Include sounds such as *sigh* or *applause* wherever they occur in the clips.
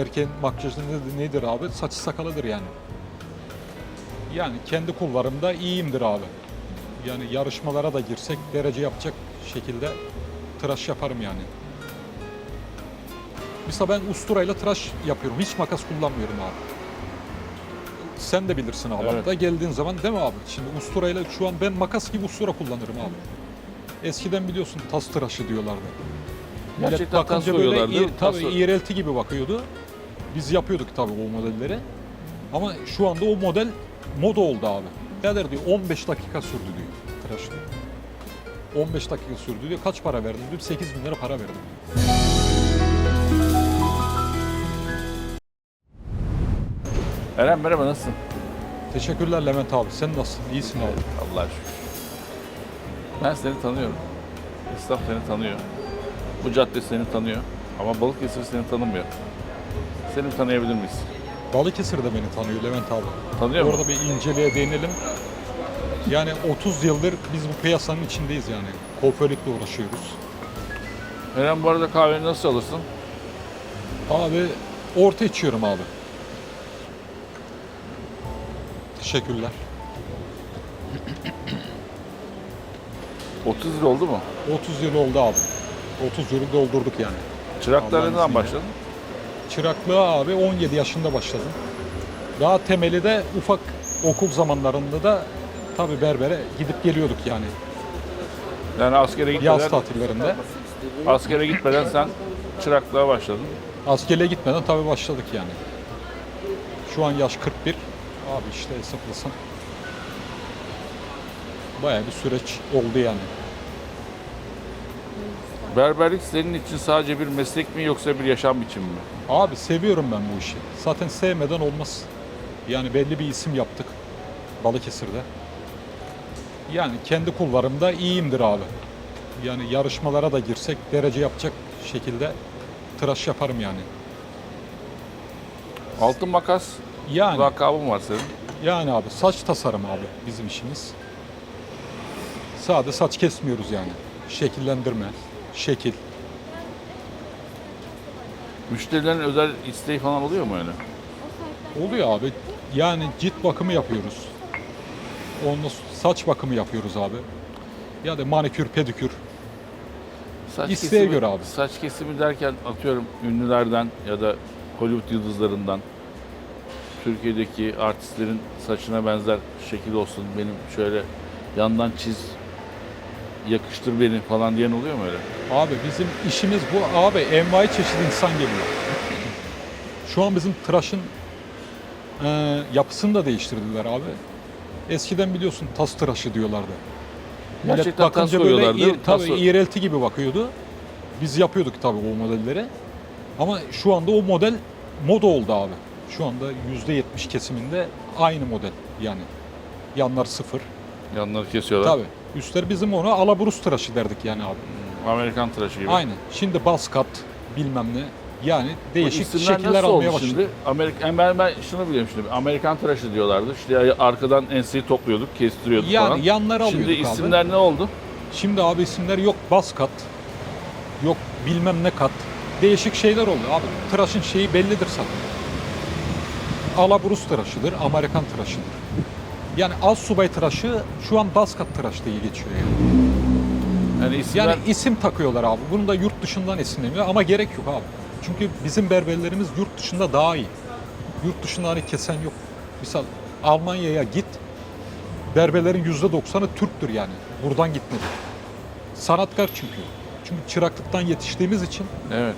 Erkeğin makyajı nedir, nedir abi? Saçı sakalıdır yani. Yani kendi kullarımda iyiyimdir abi. Yani yarışmalara da girsek derece yapacak şekilde tıraş yaparım yani. Mesela ben usturayla tıraş yapıyorum. Hiç makas kullanmıyorum abi. Sen de bilirsin abi. Evet. Hatta geldiğin zaman değil mi abi? Şimdi usturayla şu an ben makas gibi ustura kullanırım abi. Eskiden biliyorsun tas tıraşı diyorlardı. Millet Gerçekten tas bakınca böyle koyuyorlardı, iyi, tas- tabii iğrelti gibi bakıyordu. Biz yapıyorduk tabii o modelleri. Ama şu anda o model moda oldu abi. Neler diyor 15 dakika sürdü diyor tıraş diyor. 15 dakika sürdü diyor. Kaç para verdin diyor. 8 bin lira para verdim. Eren merhaba nasılsın? Teşekkürler Levent abi. Sen nasılsın? İyisin abi. Allah'a şükür. Ben seni tanıyorum. İslam seni tanıyor. Bu cadde seni tanıyor. Ama Balıkesir seni tanımıyor. Seni tanıyabilir miyiz? Balıkesir de beni tanıyor Levent abi. Tanıyor mu? Orada bir inceliğe değinelim. Yani 30 yıldır biz bu piyasanın içindeyiz yani. Kuaförlükle uğraşıyoruz. Eren bu arada kahveni nasıl alırsın? Abi orta içiyorum abi. Teşekkürler. 30 lira oldu mu? 30 yıl oldu abi. 30 yılı doldurduk yani. Çıraklar Allah'ın ne zaman izniyle. başladın? Çıraklığa abi 17 yaşında başladım. Daha temeli de ufak okul zamanlarında da tabii berbere gidip geliyorduk yani. Yani askere gitmeden, Yaz tatillerinde. askere gitmeden sen çıraklığa başladın. Askere gitmeden tabii başladık yani. Şu an yaş 41. Abi işte hesaplasın. Bayağı bir süreç oldu yani. Berberlik senin için sadece bir meslek mi yoksa bir yaşam biçimi mi? Abi seviyorum ben bu işi. Zaten sevmeden olmaz. Yani belli bir isim yaptık Balıkesir'de. Yani kendi kullarımda iyiyimdir abi. Yani yarışmalara da girsek derece yapacak şekilde tıraş yaparım yani. Altın makas Yani lakabın var senin. yani abi saç tasarım abi bizim işimiz. Sade saç kesmiyoruz yani. Şekillendirme, şekil. Müşterilerin özel isteği falan oluyor mu öyle? Oluyor abi. Yani cilt bakımı yapıyoruz. Onunla saç bakımı yapıyoruz abi. Ya da manikür, pedikür. Saç İsteğe kesimi- göre abi. Saç kesimi derken atıyorum ünlülerden ya da Hollywood yıldızlarından Türkiye'deki artistlerin saçına benzer şekil olsun benim şöyle yandan çiz yakıştır beni falan diyen oluyor mu öyle? Abi bizim işimiz bu. Abi envai çeşit insan geliyor. Şu an bizim tıraşın e, yapısını da değiştirdiler abi. Eskiden biliyorsun tas tıraşı diyorlardı. Millet Gerçekten tas bakınca böyle koyuyorlardı, iyi- tabii tas- iğrelti gibi bakıyordu. Biz yapıyorduk tabii o modelleri. Ama şu anda o model moda oldu abi. Şu anda %70 kesiminde aynı model yani. Yanlar sıfır. Yanları kesiyorlar. Tabii. Üstler bizim onu alaburus tıraşı derdik yani abi. Amerikan tıraşı gibi. Aynen. Şimdi bas kat bilmem ne. Yani Bu değişik isimler şekiller nasıl almaya başladı. şimdi? Amerika, ben, ben şunu biliyorum şimdi. Amerikan tıraşı diyorlardı. İşte arkadan enseyi topluyorduk, kestiriyorduk Yani falan. yanları alıyorduk Şimdi abi. isimler ne oldu? Şimdi abi isimler yok bas kat. Yok bilmem ne kat. Değişik şeyler oluyor abi. Tıraşın şeyi bellidir zaten. Alaburus tıraşıdır, Amerikan tıraşıdır. Yani az subay tıraşı şu an bas kat tıraş diye geçiyor yani. Yani isimler Yani isim takıyorlar abi. Bunu da yurt dışından esinleniyor ama gerek yok abi. Çünkü bizim berberlerimiz yurt dışında daha iyi. Yurt dışında hani kesen yok. Misal Almanya'ya git. Berberlerin %90'ı Türktür yani. Buradan gitmedi. Sanatkar çünkü. Çünkü çıraklıktan yetiştiğimiz için evet.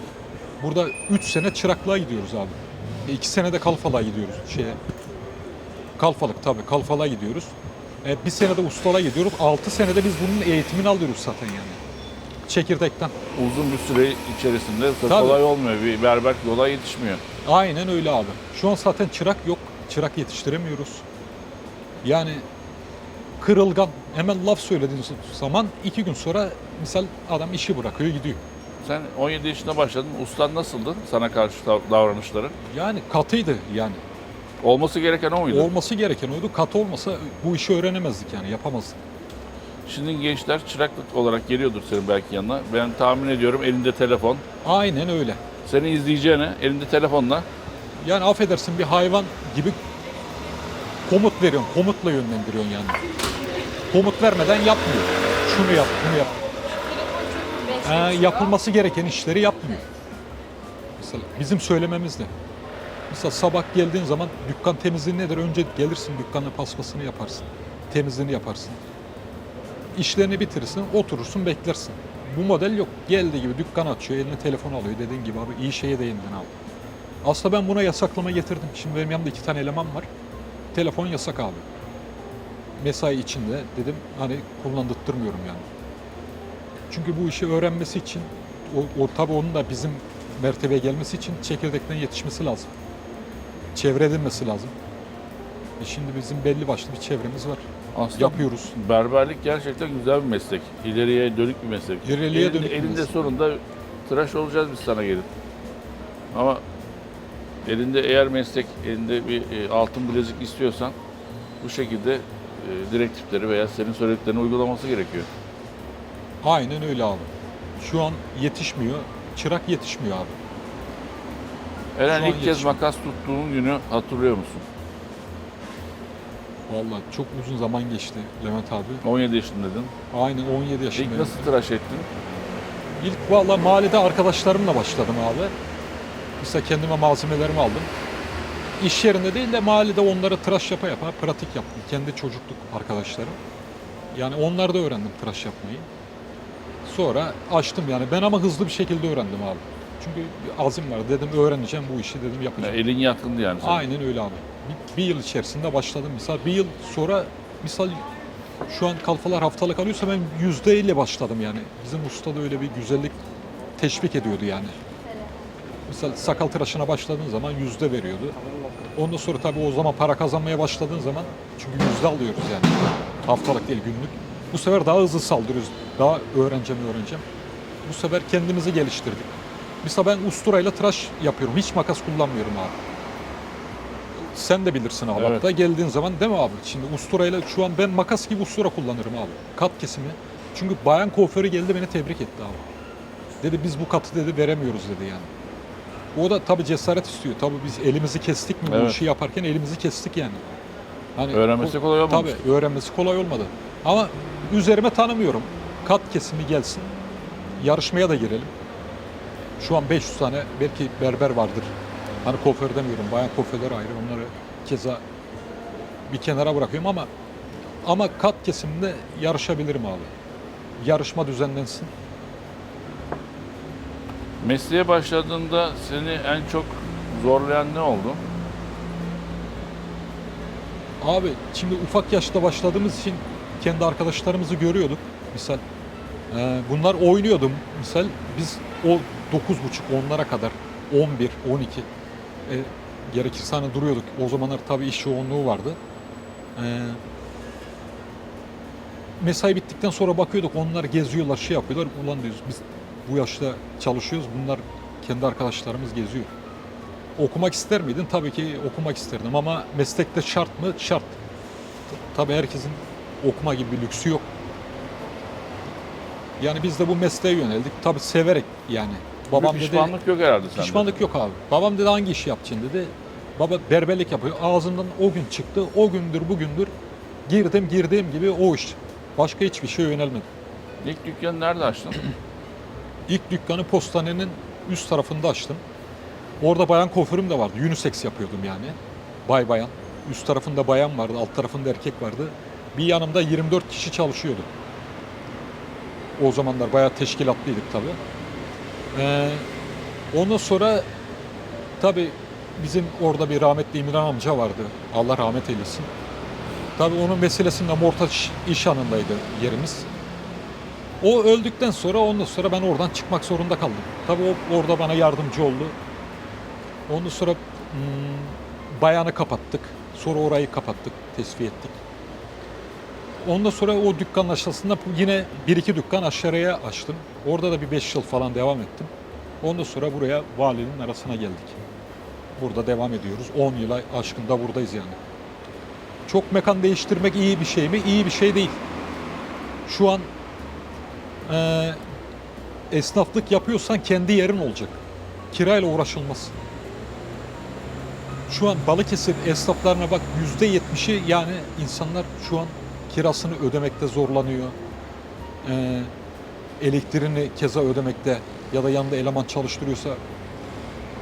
burada 3 sene çıraklığa gidiyoruz abi. 2 sene de kalfalığa gidiyoruz şeye. Kalfalık tabii kalfalığa gidiyoruz. E, bir sene de ustalığa gidiyoruz. 6 senede biz bunun eğitimini alıyoruz zaten yani. Çekirdekten. uzun bir süre içerisinde Tabii. kolay olmuyor. Bir berber kolay yetişmiyor. Aynen öyle abi. Şu an zaten çırak yok. Çırak yetiştiremiyoruz. Yani kırılgan. Hemen laf söylediğin zaman iki gün sonra misal adam işi bırakıyor gidiyor. Sen 17 yaşında başladın. Ustan nasıldı sana karşı dav- davranışları? Yani katıydı yani. Olması gereken o muydu? Olması gereken oydu. Katı olmasa bu işi öğrenemezdik yani yapamazdık. Şimdi gençler çıraklık olarak geliyordur senin belki yanına. Ben tahmin ediyorum elinde telefon. Aynen öyle. Seni izleyeceğine elinde telefonla Yani affedersin bir hayvan gibi komut veriyorsun, komutla yönlendiriyorsun yani. Komut vermeden yapmıyor. Şunu yap, bunu yap. Ee, yapılması gereken işleri yapmıyor. Mesela bizim söylememiz ne? Mesela sabah geldiğin zaman dükkan temizliği nedir? Önce gelirsin dükkanın paspasını yaparsın. Temizliğini yaparsın. İşlerini bitirirsin, oturursun, beklersin. Bu model yok. Geldiği gibi dükkan açıyor, eline telefon alıyor. Dediğin gibi abi iyi şeye değindin abi. Aslında ben buna yasaklama getirdim. Şimdi benim yanımda iki tane eleman var. Telefon yasak abi. Mesai içinde dedim hani kullandırtmıyorum yani. Çünkü bu işi öğrenmesi için o, o tabii onun da bizim mertebeye gelmesi için çekirdekten yetişmesi lazım. Çevre edilmesi lazım. E şimdi bizim belli başlı bir çevremiz var. aslında Yapıyoruz. berberlik gerçekten güzel bir meslek. İleriye dönük bir meslek. İleriye dönük bir elinde meslek. sonunda tıraş olacağız biz sana gelip. Ama elinde eğer meslek, elinde bir e, altın bilezik istiyorsan bu şekilde e, direktifleri veya senin söylediklerini uygulaması gerekiyor. Aynen öyle abi. Şu an yetişmiyor. Çırak yetişmiyor abi. Eren ilk kez makas tuttuğun günü hatırlıyor musun? Vallahi çok uzun zaman geçti Levent abi. 17 yaşındaydın. Aynen 17 İlk yaşındayım. nasıl tıraş ettin? İlk valla mahallede arkadaşlarımla başladım abi. Mesela kendime malzemelerimi aldım. İş yerinde değil de mahallede onları tıraş yapa yapa pratik yaptım. Kendi çocukluk arkadaşlarım. Yani onlarda öğrendim tıraş yapmayı. Sonra açtım yani. Ben ama hızlı bir şekilde öğrendim abi. Çünkü azim var. Dedim öğreneceğim bu işi dedim Ya, yapacağım. elin yatkındı yani. senin. Aynen öyle abi. Bir, bir yıl içerisinde başladım misal. Bir yıl sonra misal şu an kalfalar haftalık alıyorsa ben yüzde ile başladım yani. Bizim usta da öyle bir güzellik teşvik ediyordu yani. Misal sakal tıraşına başladığın zaman yüzde veriyordu. Ondan sonra tabii o zaman para kazanmaya başladığın zaman çünkü yüzde alıyoruz yani. Haftalık değil günlük. Bu sefer daha hızlı saldırıyoruz. Daha öğreneceğim öğreneceğim. Bu sefer kendimizi geliştirdik. Mesela ben usturayla tıraş yapıyorum. Hiç makas kullanmıyorum abi. Sen de bilirsin abi. Evet. Hatta geldiğin zaman değil mi abi? Şimdi usturayla şu an ben makas gibi ustura kullanırım abi. Kat kesimi. Çünkü bayan kuaförü geldi beni tebrik etti abi. Dedi biz bu katı dedi veremiyoruz dedi yani. O da tabii cesaret istiyor. Tabii biz elimizi kestik mi bu Evet. işi yaparken elimizi kestik yani. Hani Öğrenmesi kolay olmamış. Tabii öğrenmesi kolay olmadı. Ama üzerime tanımıyorum. Kat kesimi gelsin. Yarışmaya da girelim. Şu an 500 tane belki berber vardır. Hani kuaför demiyorum. Bayan kuaförler ayrı. Onları keza bir kenara bırakıyorum ama ama kat kesiminde yarışabilirim abi. Yarışma düzenlensin. Mesleğe başladığında seni en çok zorlayan ne oldu? Abi şimdi ufak yaşta başladığımız için kendi arkadaşlarımızı görüyorduk. Misal e, bunlar oynuyordu. Misal biz o 9.30 onlara kadar 11, 12 e, gerekirse hani duruyorduk. O zamanlar tabii iş yoğunluğu vardı. E, mesai bittikten sonra bakıyorduk onlar geziyorlar şey yapıyorlar. Ulan diyoruz biz bu yaşta çalışıyoruz bunlar kendi arkadaşlarımız geziyor. Okumak ister miydin? Tabii ki okumak isterdim ama meslekte şart mı? Şart. Tabii herkesin okuma gibi bir lüksü yok. Yani biz de bu mesleğe yöneldik. Tabii severek yani. Babam bir dedi pişmanlık yok herhalde sende. pişmanlık yok abi. Babam dedi hangi işi yapacaksın dedi. Baba berberlik yapıyor. Ağzından o gün çıktı. O gündür bugündür girdim girdiğim gibi o iş. Başka hiçbir şeye yönelmedim. İlk dükkanı nerede açtın? *clears throat* İlk dükkanı postanenin üst tarafında açtım. Orada bayan kuaförüm de vardı. Unisex yapıyordum yani. Bay bayan. Üst tarafında bayan vardı, alt tarafında erkek vardı. Bir yanımda 24 kişi çalışıyordu. O zamanlar bayağı teşkilatlıydık tabii. Ee, ondan sonra tabii bizim orada bir rahmetli İmran amca vardı. Allah rahmet eylesin. Tabii onun vesilesiyle Mortaç iş anındaydı yerimiz. O öldükten sonra ondan sonra ben oradan çıkmak zorunda kaldım. Tabii o orada bana yardımcı oldu. Ondan sonra hmm, bayanı kapattık. Sonra orayı kapattık, tesviye ettik. Ondan sonra o dükkanın aşağısında yine bir iki dükkan aşağıya açtım. Orada da bir beş yıl falan devam ettim. Ondan sonra buraya valinin arasına geldik. Burada devam ediyoruz. 10 yıla aşkında buradayız yani. Çok mekan değiştirmek iyi bir şey mi? İyi bir şey değil. Şu an e, esnaflık yapıyorsan kendi yerin olacak. kirayla uğraşılmaz. Şu an Balıkesir esnaflarına bak yüzde yetmişi yani insanlar şu an kirasını ödemekte zorlanıyor. Ee, elektriğini keza ödemekte ya da yanında eleman çalıştırıyorsa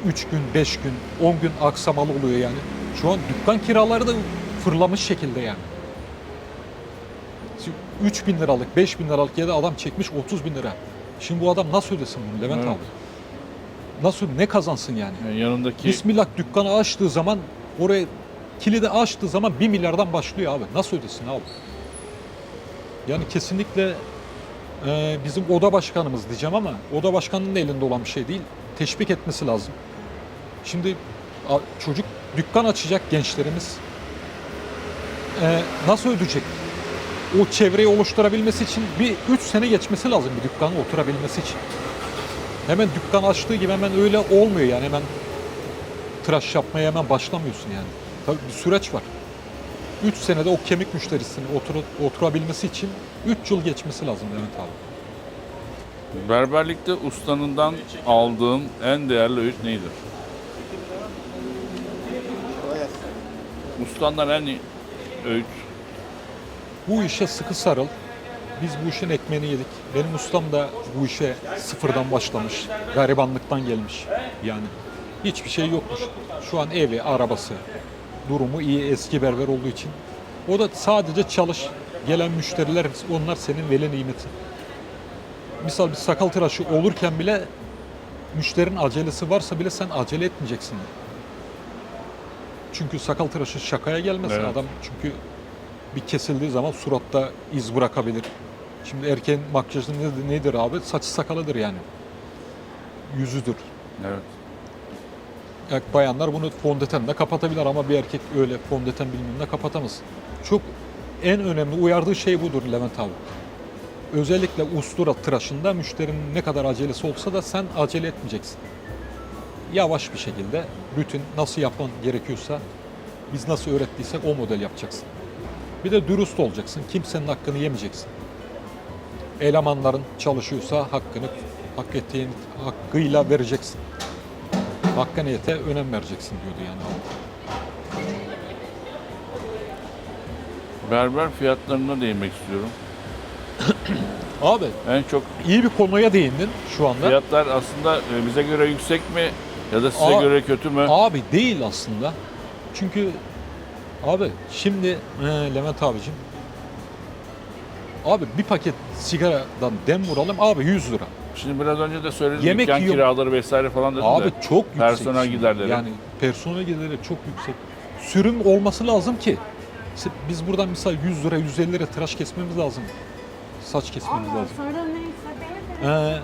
3 gün, 5 gün, 10 gün aksamalı oluyor yani. Şu an dükkan kiraları da fırlamış şekilde yani. 3 bin liralık, 5 bin liralık ya da adam çekmiş 30 bin lira. Şimdi bu adam nasıl ödesin bunu Levent Evet. abi? Nasıl, ne kazansın yani? Yani yanındaki Bismillah dükkanı açtığı zaman oraya kilidi açtığı zaman 1 milyardan başlıyor abi. Nasıl ödesin abi? Yani kesinlikle e, bizim oda başkanımız diyeceğim ama oda başkanının elinde olan bir şey değil. Teşvik etmesi lazım. Şimdi a- çocuk dükkan açacak gençlerimiz. E, nasıl ödeyecek? O çevreyi oluşturabilmesi için bir 3 sene geçmesi lazım bir dükkanın oturabilmesi için. Hemen dükkan açtığı gibi hemen öyle olmuyor yani hemen tıraş yapmaya hemen başlamıyorsun yani. Tabii bir süreç var. 3 senede o kemik müşterisini otur, oturabilmesi için 3 yıl geçmesi lazım Levent abi. berberlikte ustanından aldığın en değerli öğüt neydir? Ustandan en iyi öğüt Bu işe sıkı sarıl. Biz bu işin ekmeğini yedik. Benim ustam da bu işe sıfırdan başlamış. Garibanlıktan gelmiş. Yani hiçbir şey yokmuş. Şu an evi, arabası, durumu iyi eski berber olduğu için. O da sadece çalış. Gelen müşteriler onlar senin veli nimetin. Misal bir sakal tıraşı olurken bile müşterinin acelesi varsa bile sen acele etmeyeceksin. Çünkü sakal tıraşı şakaya gelmez. Evet. Adam çünkü bir kesildiği zaman suratta iz bırakabilir. Şimdi erkeğin makyajı nedir abi? Saçı sakalıdır yani. Yüzüdür. Evet. Bayanlar bunu fondötenle kapatabilir ama bir erkek öyle fondöten bilmem ne kapatamaz. Çok en önemli uyardığı şey budur Levent abi. Özellikle ustura tıraşında müşterinin ne kadar acelesi olsa da sen acele etmeyeceksin. Yavaş bir şekilde rutin nasıl yapman gerekiyorsa biz nasıl öğrettiysek o model yapacaksın. Bir de dürüst olacaksın. Kimsenin hakkını yemeyeceksin. Elemanların çalışıyorsa hakkını hak ettiğin hakkıyla vereceksin. Hakkaniyete önem vereceksin diyordu yani. Berber fiyatlarına değinmek istiyorum. *coughs* Abi En çok iyi bir konuya değindin şu anda. fiyatlar aslında e, bize göre yüksek mi ya da size Aa, göre kötü mü? Abi değil aslında. Çünkü abi şimdi e, Levent abicim Abi bir paket sigaradan dem vuralım abi 100 lira. Şimdi biraz önce de söyledim Yemek dükkan yiyor- kiraları vesaire falan dedim Abi de. çok yüksek. personel şimdi. giderleri. Yani personel giderleri çok yüksek. Sürüm olması lazım ki biz buradan misal 100 lira 150 lira tıraş kesmemiz lazım. Saç kesmemiz Ama lazım. sorun neyse Ee,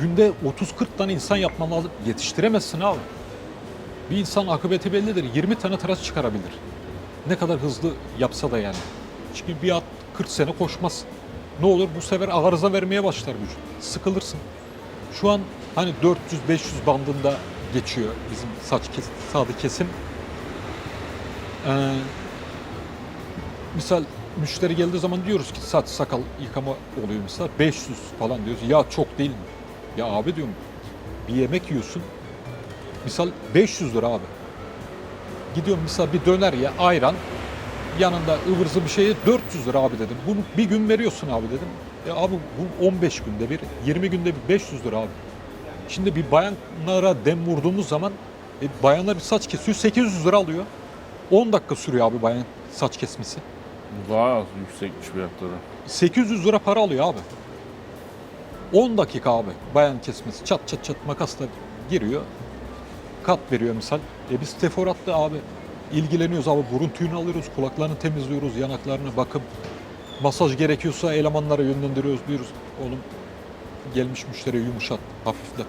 günde 30-40 tane insan yapman lazım. Yetiştiremezsin abi. Bir insan akıbeti bellidir. 20 tane tıraş çıkarabilir. Ne kadar hızlı yapsa da yani. Çünkü bir at 40 sene koşmaz. Ne olur bu sefer arıza vermeye başlar vücut. Sıkılırsın. Şu an hani 400-500 bandında geçiyor bizim saç kes, sade kesim. Ee, misal müşteri geldiği zaman diyoruz ki saç sakal yıkama oluyor misal 500 falan diyoruz. Ya çok değil mi? Ya abi diyorum bir yemek yiyorsun. Misal 500 lira abi. Gidiyorum misal bir döner ya ayran yanında ıvırzı bir şeye 400 lira abi dedim. Bunu bir gün veriyorsun abi dedim. E abi bu 15 günde bir 20 günde bir 500 lira abi. Şimdi bir bayanlara dem vurduğumuz zaman e, bayanlar bir saç kesiyor 800 lira alıyor. 10 dakika sürüyor abi bayan saç kesmesi. Bayağı yüksekmiş fiyatları. 800 lira para alıyor abi. 10 dakika abi bayan kesmesi. Çat çat çat makasla giriyor. Kat veriyor misal. E biz teforatla abi ilgileniyoruz abi. Burun tüyünü alıyoruz, kulaklarını temizliyoruz, yanaklarını bakıp masaj gerekiyorsa elemanlara yönlendiriyoruz diyoruz. Oğlum gelmiş müşteriye yumuşat, hafifle.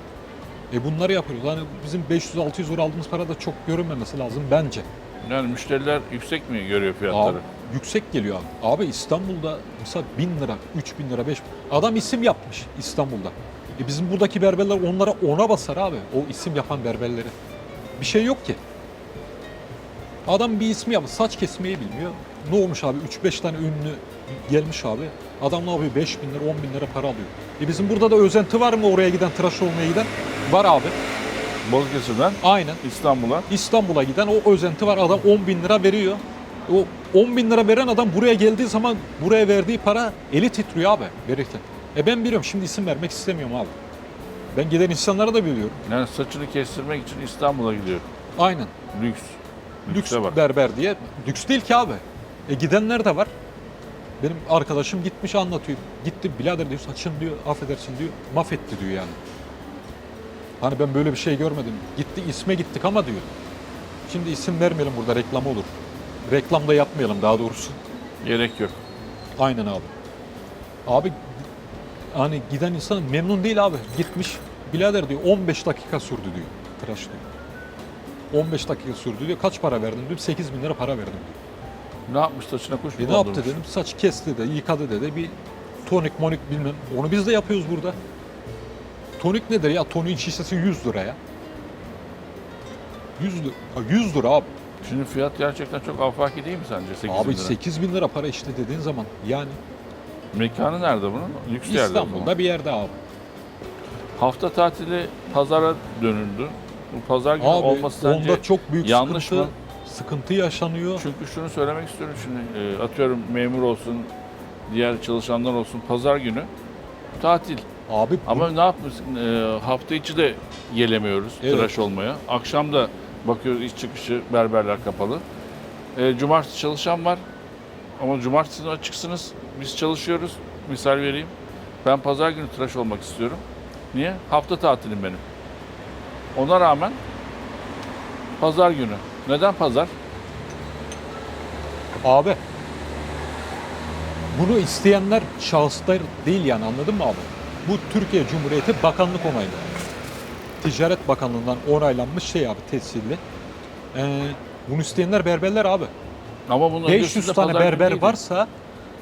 E bunları yapıyoruz. Hani bizim 500-600 lira aldığımız para da çok görünmemesi lazım bence. Yani müşteriler yüksek mi görüyor fiyatları? Abi, yüksek geliyor abi. Abi İstanbul'da mesela 1000 lira, 3000 lira, 5 Adam isim yapmış İstanbul'da. E bizim buradaki berberler onlara ona basar abi. O isim yapan berberleri. Bir şey yok ki. Adam bir ismi yapmış. Saç kesmeyi bilmiyor. Ne olmuş abi? 3-5 tane ünlü gelmiş abi. Adam ne yapıyor? 5 bin lira, 10 bin lira para alıyor. E bizim burada da özenti var mı oraya giden, tıraş olmaya giden? Var abi. Balıkesir'den Aynen. İstanbul'a. İstanbul'a giden o özenti var. Adam 10 bin lira veriyor. O 10 bin lira veren adam buraya geldiği zaman buraya verdiği para eli titriyor abi verirken. E ben biliyorum şimdi isim vermek istemiyorum abi. Ben giden insanları da biliyorum. Yani saçını kestirmek için İstanbul'a gidiyor. Aynen. Lüks. Lüks bak. berber diye. Lüks değil ki abi. E gidenler de var. Benim arkadaşım gitmiş anlatıyor. Gitti birader diyor saçın diyor affedersin diyor mahvetti diyor yani. Hani ben böyle bir şey görmedim. Gitti isme gittik ama diyor. Şimdi isim vermeyelim burada reklam olur. Reklam da yapmayalım daha doğrusu. Gerek yok. Aynen abi. Abi hani giden insan memnun değil abi. Gitmiş birader diyor 15 dakika sürdü diyor. Tıraş diyor. 15 dakika sürdü diyor. Kaç para verdin diyor. 8 bin lira para verdim diyor. Ne yapmış saçına kuş mu E ne yaptı dedim. Saç kesti de, yıkadı dedi. Bir tonik monik bilmem. Onu biz de yapıyoruz burada. Tonik nedir ya? Toniğin şişesi 100 lira ya. 100 lira, 100 lira abi. Şimdi fiyat gerçekten çok afaki değil mi sence 8 abi bin lira? 8 bin lira para işte dediğin zaman. Yani Mekanı nerede bunun? Lüks yerde o zaman. İstanbul'da bir yerde abi. Hafta tatili pazara dönüldü. Pazar günü Abi olması sence onda çok büyük yanlış sıkıntı, mı? sıkıntı yaşanıyor. Çünkü şunu söylemek istiyorum şimdi e, atıyorum memur olsun, diğer çalışanlar olsun pazar günü tatil. Abi bu- Ama ne yapmışsın? E, hafta içi de gelemiyoruz Evet. tıraş olmaya. Akşam da bakıyoruz iş çıkışı berberler kapalı. E, cumartesi çalışan var. Ama cumartesi açıksınız. Biz çalışıyoruz. Misal vereyim. Ben pazar günü tıraş olmak istiyorum. Niye? Hafta tatilim benim. Ona rağmen pazar günü. Neden pazar? abi bunu isteyenler şahıslar değil yani anladın mı abi? Bu Türkiye Cumhuriyeti Bakanlık onaylı. Ticaret Bakanlığı'ndan onaylanmış şey abi tescilli. Ee, bunu isteyenler berberler abi. Ama bunun 500 öncesinde tane berber değildi. varsa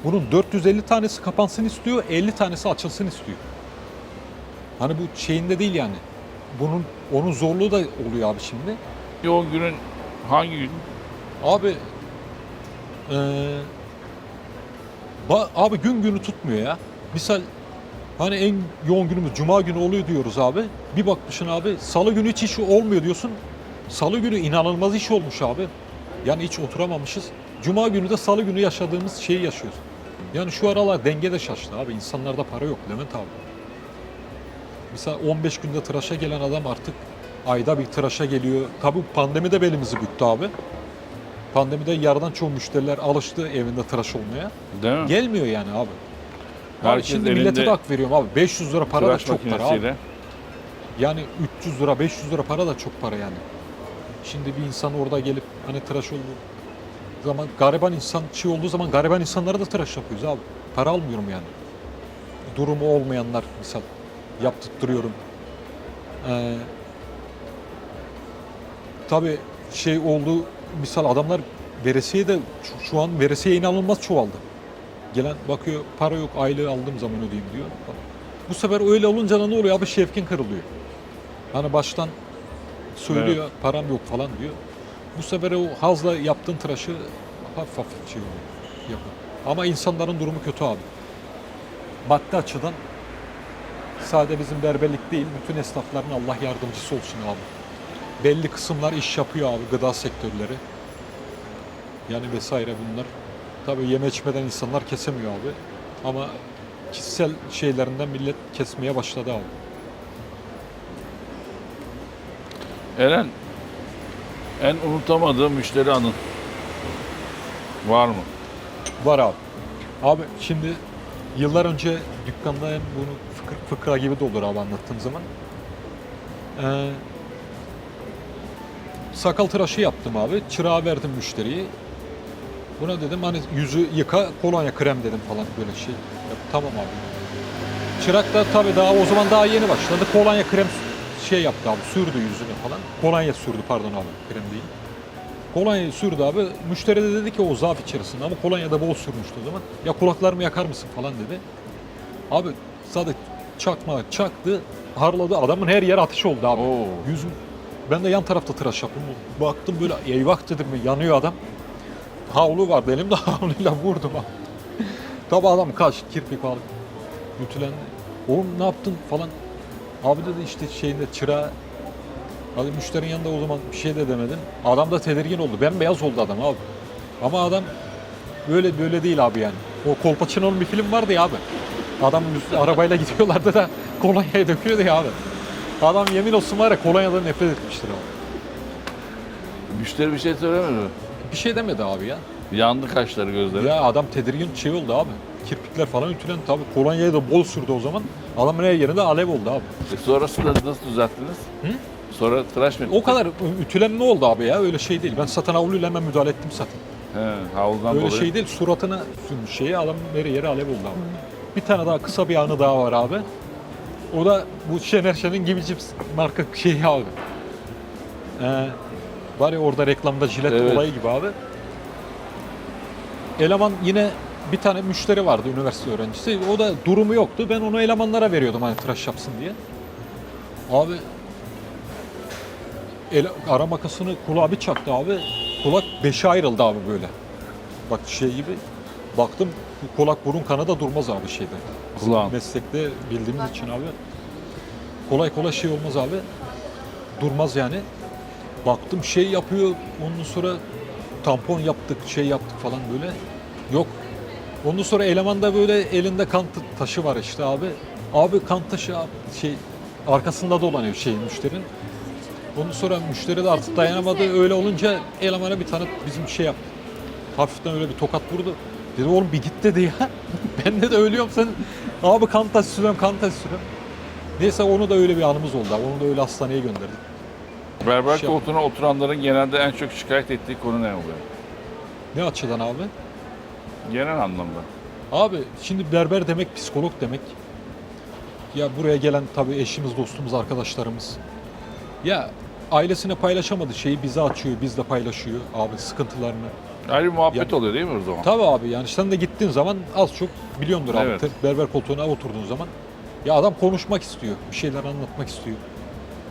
bunun 450 tanesi kapansın istiyor, 50 tanesi açılsın istiyor. Hani bu şeyinde değil yani. Bunun onun zorluğu da oluyor abi şimdi. Yoğun günün hangi gün? Abi eee, ba- abi gün günü tutmuyor ya. Misal hani en yoğun günümüz cuma günü oluyor diyoruz abi. Bir bakmışsın abi salı günü hiç iş olmuyor diyorsun. Salı günü inanılmaz iş olmuş abi. Yani hiç oturamamışız. Cuma günü de salı günü yaşadığımız şeyi yaşıyoruz. Yani şu aralar denge de şaştı abi. İnsanlarda para yok Levent abi. Mesela 15 günde tıraşa gelen adam artık ayda bir tıraşa geliyor. Tabii pandemi de belimizi büktü abi. Pandemide yarıdan çoğu müşteriler alıştı evinde tıraş olmaya. Değil mi? Gelmiyor yani abi. Abi Herkes şimdi millete elinde de hak veriyorum abi. 500 lira para da tıraş çok para abi. makinesiyle. Yani 300 lira 500 lira para da çok para yani. Şimdi bir insan orada gelip hani tıraş olduğu zaman gariban insan şey olduğu zaman gariban insanlara da tıraş yapıyoruz abi. Para almıyorum yani. Durumu olmayanlar misal yaptırtırıyorum. Ee, tabii şey oldu misal adamlar veresiye de şu, şu an veresiye inanılmaz çoğaldı. Gelen bakıyor para yok aylığı aldığım zaman ödeyeyim diyor. Bu sefer öyle olunca da ne oluyor abi şevkin kırılıyor. Hani baştan söylüyor param yok falan diyor. Bu sefer o hazla yaptığın tıraşı hafif hafif şey oluyor. Yapıyor. Ama insanların durumu kötü abi. Maddi açıdan sadece bizim berberlik değil, bütün esnafların Allah yardımcısı olsun abi. Belli kısımlar iş yapıyor abi, gıda sektörleri. Yani vesaire bunlar. Tabii yeme içmeden insanlar kesemiyor abi. Ama kişisel şeylerinden millet kesmeye başladı abi. Eren, en unutamadığım müşteri anın var mı? Var abi. Abi şimdi yıllar önce dükkanda bunu fıkır, fıkra gibi de olur abi anlattığım zaman. Ee, sakal tıraşı yaptım abi. Çırağı verdim müşteriye. Buna dedim hani yüzü yıka kolonya krem dedim falan böyle şey. Yap, tamam abi. Çırak da tabii daha o zaman daha yeni başladı. Kolonya krem şey yaptı abi sürdü yüzüne falan. Kolonya sürdü pardon abi krem değil. Kolonyayı sürdü abi. Müşteri de dedi ki o zaaf içerisinde ama kolonya da bol sürmüştü o zaman. Ya kulaklarımı yakar mısın falan dedi. Abi sadece çakma çaktı. Harladı. Adamın her yer ateş oldu abi. Oo. Yüzüm. Ben de yan tarafta tıraş yaptım. Baktım böyle eyvah dedim yanıyor adam. Havlu vardı elimde *laughs* havluyla vurdum abi. Tabi adam kaç kirpik aldı. Ütülendi. Oğlum ne yaptın falan. Abi dedi işte şeyinde çırağı Hadi müşterinin yanında o zaman bir şey de demedim. Adam da tedirgin oldu. Bembeyaz oldu adam abi. Ama adam böyle böyle değil abi yani. O Kolpaçino'nun bir film vardı ya abi. Adam arabayla *laughs* gidiyorlardı da kolonyayı döküyordu ya abi. Adam yemin olsun var ya kolonyadan nefret etmiştir abi. Müşteri bir şey söylemedi mi? Bir şey demedi abi ya. Yandı kaşları gözleri. Ya adam tedirgin şey oldu abi. Kirpikler falan ütülendi tabii. Kolonyayı da bol sürdü o zaman. Adamın her yerinde alev oldu abi. E sonrasında nasıl düzelttiniz? Hı? Sonra tıraş mı? O kadar ütülenme oldu abi ya. Öyle şey değil. Ben zaten havluyla hemen müdahale ettim zaten. He, havludan Öyle dolayı. şey değil. Suratına sürmüş şeyi adam her yeri alev oldu abi. Bir tane daha kısa bir anı daha var abi. O da bu Şener Şen'in gibi cips marka şeyi abi. Ee, var ya orada reklamda jilet Evet. olayı gibi abi. Eleman yine bir tane müşteri vardı üniversite öğrencisi. O da durumu yoktu. Ben onu elemanlara veriyordum hani tıraş yapsın diye. Abi el, ara makasını kulağa bir çaktı abi. Kulak beşe ayrıldı abi böyle. Bak şey gibi. Baktım bu kulak burun kanı da durmaz abi şeyde. Bizim Kulağın. meslekte bildiğimiz için abi. Kolay kolay şey olmaz abi. Durmaz yani. Baktım şey yapıyor. Ondan sonra tampon yaptık, şey yaptık falan böyle. Yok. Ondan sonra eleman da böyle elinde kan ta- taşı var işte abi. Abi kan taşı abi, şey arkasında dolanıyor şeyin müşterinin. Ondan sonra müşteri de artık dayanamadı. Öyle olunca elemana bir tane bizim şey yaptı. Hafiften öyle bir tokat vurdu. Dedi oğlum bir git dedi ya. *laughs* ben de, de ölüyorum sen. Abi kan taşı sürüyorum, kan taşı sürüyorum. Neyse onu da öyle bir anımız oldu. abi. Onu da öyle hastaneye gönderdik. Berber Şey- koltuğuna oturanların genelde en çok şikayet ettiği konu ne oluyor? Ne açıdan abi? Genel anlamda. Abi şimdi berber demek psikolog demek. Ya buraya gelen tabii eşimiz, dostumuz, arkadaşlarımız. Ya ailesine paylaşamadı şeyi bize açıyor, bizle paylaşıyor abi sıkıntılarını. Ayrı bir muhabbet Ya- oluyor değil mi o zaman? Tabii abi yani sen de gittiğin zaman az çok biliyordur abi. Evet. Berber koltuğuna oturduğun zaman. Ya adam konuşmak istiyor, bir şeyler anlatmak istiyor.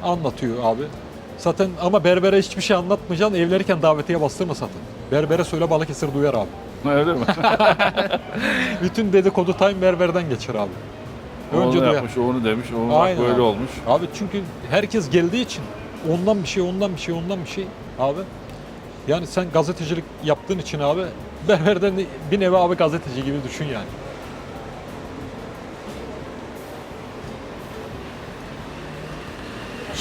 Anlatıyor abi. Zaten ama berbere hiçbir şey anlatmayacaksın, evlenirken davetiye bastırma zaten. Berbere söyle Balıkesir duyar abi. Öyle mi? *laughs* Bütün dedikodu time berberden geçer abi. o onu Önce duyar. yapmış, onu demiş, o bak Aynen böyle abi. olmuş. Abi çünkü herkes geldiği için ondan bir şey, ondan bir şey, ondan bir şey abi. Yani sen gazetecilik yaptığın için abi berberden bir nevi abi gazeteci gibi düşün yani.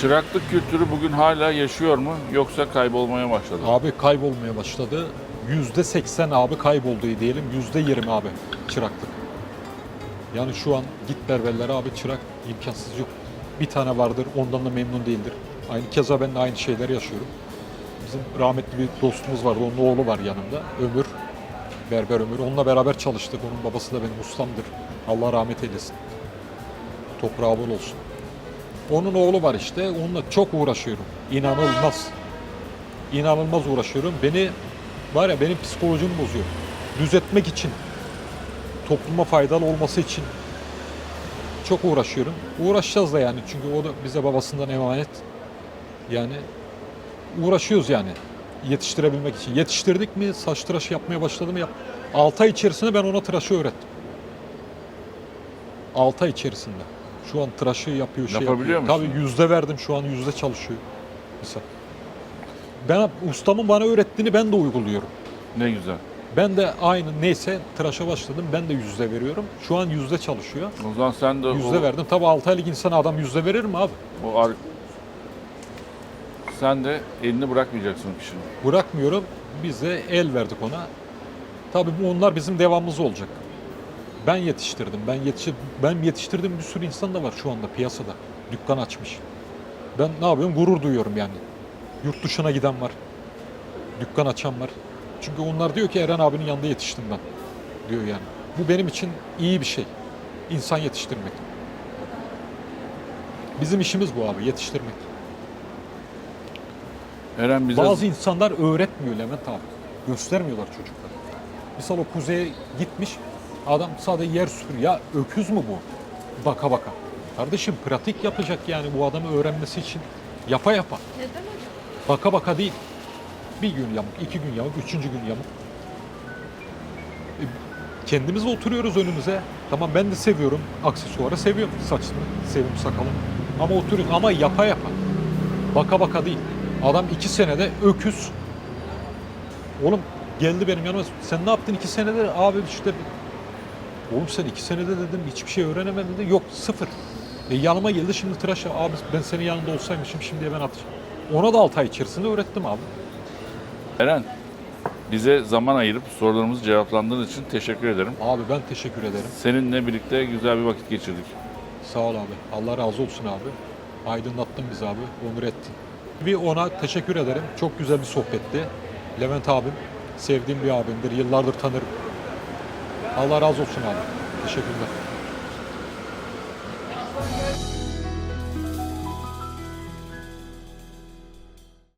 Çıraklık kültürü bugün hala yaşıyor mu yoksa kaybolmaya başladı? Abi kaybolmaya başladı. Yüzde seksen abi kayboldu diyelim. Yüzde yirmi abi çıraklık. Yani şu an git berberlere abi çırak imkansız yok. Bir tane vardır ondan da memnun değildir. Aynı keza ben de aynı şeyleri yaşıyorum. Bizim rahmetli bir dostumuz vardı. Onun oğlu var yanımda. Ömür. Berber Ömür. Onunla beraber çalıştık. Onun babası da benim ustamdır. Allah rahmet eylesin. Toprağı bol olsun. Onun oğlu var işte. Onunla çok uğraşıyorum. İnanılmaz. İnanılmaz uğraşıyorum. Beni var ya benim psikolojimi bozuyor. Düzeltmek için, topluma faydalı olması için çok uğraşıyorum. Uğraşacağız da yani çünkü o da bize babasından emanet. Yani uğraşıyoruz yani yetiştirebilmek için. Yetiştirdik mi saç tıraşı yapmaya başladı mı yap. 6 ay içerisinde ben ona tıraşı öğrettim. 6 ay içerisinde. Şu an tıraşı yapıyor şey Yapabiliyor yapıyor. musun? Tabii yüzde verdim şu an yüzde çalışıyor. Mesela. Ben ustamın bana öğrettiğini ben de uyguluyorum. Ne güzel. Ben de aynı neyse tıraşa başladım. Ben de yüzde veriyorum. Şu an yüzde çalışıyor. O zaman sen de Yüzde o, verdim. Tabii 6 aylık insana adam yüzde verir mi abi? o ar- sen de elini bırakmayacaksın kişinin. Bırakmıyorum. Biz de el verdik ona. Tabii bu onlar bizim devamımız olacak. Ben yetiştirdim. Ben yetiştir ben yetiştirdiğim bir sürü insan da var şu anda piyasada. Dükkan açmış. Ben ne yapıyorum? Gurur duyuyorum yani. Yurt dışına giden var. Dükkan açan var. Çünkü onlar diyor ki Eren abinin yanında yetiştim ben. Diyor yani. Bu benim için iyi bir şey. İnsan yetiştirmek. Bizim işimiz bu abi, yetiştirmek. Eren bize Bazı insanlar öğretmiyor Levent abi. Göstermiyorlar çocuklara. Misal o kuzeye gitmiş, adam sadece yer süpürüyor. Ya öküz mü bu? Baka baka. Kardeşim pratik yapacak yani bu adamı öğrenmesi için. Yapa yapa. Neden hocam? Baka baka değil. Bir gün yamuk, iki gün yamuk, üçüncü gün yamuk. E, kendimiz oturuyoruz önümüze. Tamam ben de seviyorum aksesuarı, seviyorum saçımı, seviyorum sakalımı. Ama oturuyorum ama yapa yapa. Baka baka değil. Adam iki senede öküz. Oğlum geldi benim yanıma. Sen ne yaptın iki senede? Abi işte Oğlum sen iki senede dedim hiçbir şey öğrenemedin dedi. Yok sıfır. E yanıma geldi şimdi tıraş abi ben senin yanında olsaymışım şimdiye ben atacağım. Ona da 6 ay içerisinde öğrettim abi. Eren, bize zaman ayırıp sorularımızı cevaplandığın için teşekkür ederim. Abi ben teşekkür ederim. Seninle birlikte güzel bir vakit geçirdik. Sağ ol abi. Allah razı olsun abi. Aydınlattın bizi abi. Onur ettin. Bir ona teşekkür ederim. Çok güzel bir sohbetti. Levent abim. Sevdiğim bir abimdir. Yıllardır tanırım. Allah razı olsun abi. Teşekkürler.